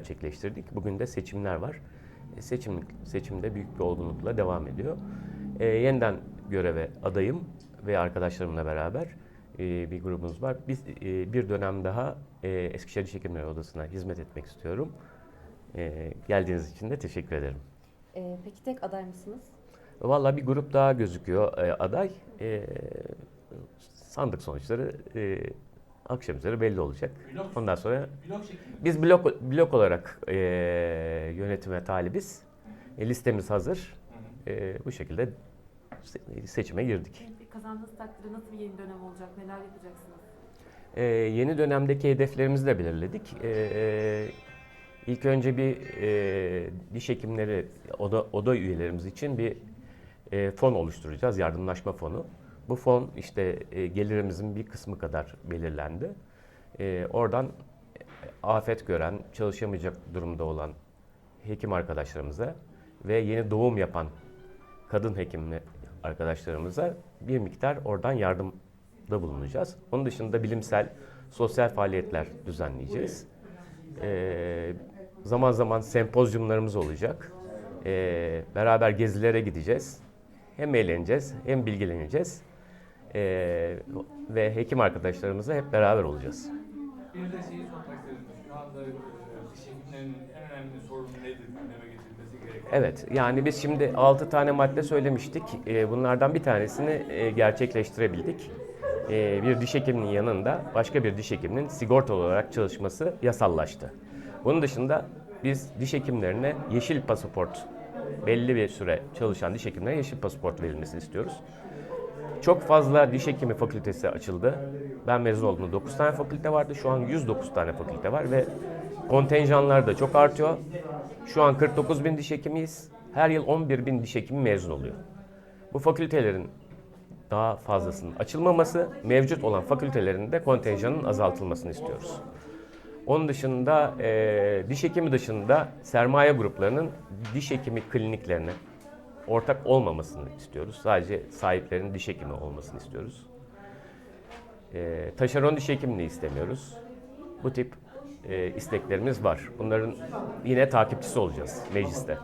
gerçekleştirdik. Bugün de seçimler var. E, Seçim seçimde büyük bir olgunlukla devam ediyor. E, yeniden göreve adayım ve arkadaşlarımla beraber e, bir grubumuz var. Biz e, bir dönem daha e, Eskişehir Diş Hekimleri Odası'na hizmet etmek istiyorum. E, geldiğiniz için de teşekkür ederim. Ee, peki tek aday mısınız? Vallahi bir grup daha gözüküyor e, aday. E, sandık sonuçları e, akşam üzeri belli olacak. Blok, Ondan sonra blok biz blok blok olarak e, yönetime talibiz. E, listemiz hazır. E, bu şekilde se- seçime girdik. Peki kazandığınız takdirde nasıl bir yeni dönem olacak? Neler yapacaksınız? E, yeni dönemdeki hedeflerimizi de belirledik. E, e, ilk önce bir e, diş hekimleri oda, oda üyelerimiz için bir e, fon oluşturacağız, yardımlaşma fonu. Bu fon işte e, gelirimizin bir kısmı kadar belirlendi. E, oradan e, afet gören, çalışamayacak durumda olan hekim arkadaşlarımıza ve yeni doğum yapan kadın hekimli arkadaşlarımıza bir miktar oradan yardımda bulunacağız. Onun dışında bilimsel, sosyal faaliyetler düzenleyeceğiz. Ee, zaman zaman sempozyumlarımız olacak. Ee, beraber gezilere gideceğiz. Hem eğleneceğiz hem bilgileneceğiz. Ee, ve hekim arkadaşlarımızla hep beraber olacağız. Bir de şeyi sormak istedim. Şu anda e, diş hekimlerinin en önemli sorunu nedir? Gündeme getirilmesi gereken. Evet, yani biz şimdi 6 tane madde söylemiştik. Ee, bunlardan bir tanesini e, gerçekleştirebildik. Ee, bir diş hekiminin yanında başka bir diş hekiminin sigortalı olarak çalışması yasallaştı. Bunun dışında biz diş hekimlerine yeşil pasaport, belli bir süre çalışan diş hekimlerine yeşil pasaport verilmesini istiyoruz. Çok fazla diş hekimi fakültesi açıldı. Ben mezun olduğumda 9 tane fakülte vardı. Şu an 109 tane fakülte var ve kontenjanlar da çok artıyor. Şu an 49 bin diş hekimiyiz. Her yıl 11 bin diş hekimi mezun oluyor. Bu fakültelerin daha fazlasının açılmaması, mevcut olan fakültelerin de kontenjanın azaltılmasını istiyoruz. Onun dışında eee, diş hekimi dışında sermaye gruplarının diş hekimi kliniklerine ortak olmamasını istiyoruz. Sadece sahiplerin diş hekimi olmasını istiyoruz. Eee taşeron diş hekimliği istemiyoruz. Bu tip eee, isteklerimiz var. Bunların yine takipçisi olacağız mecliste.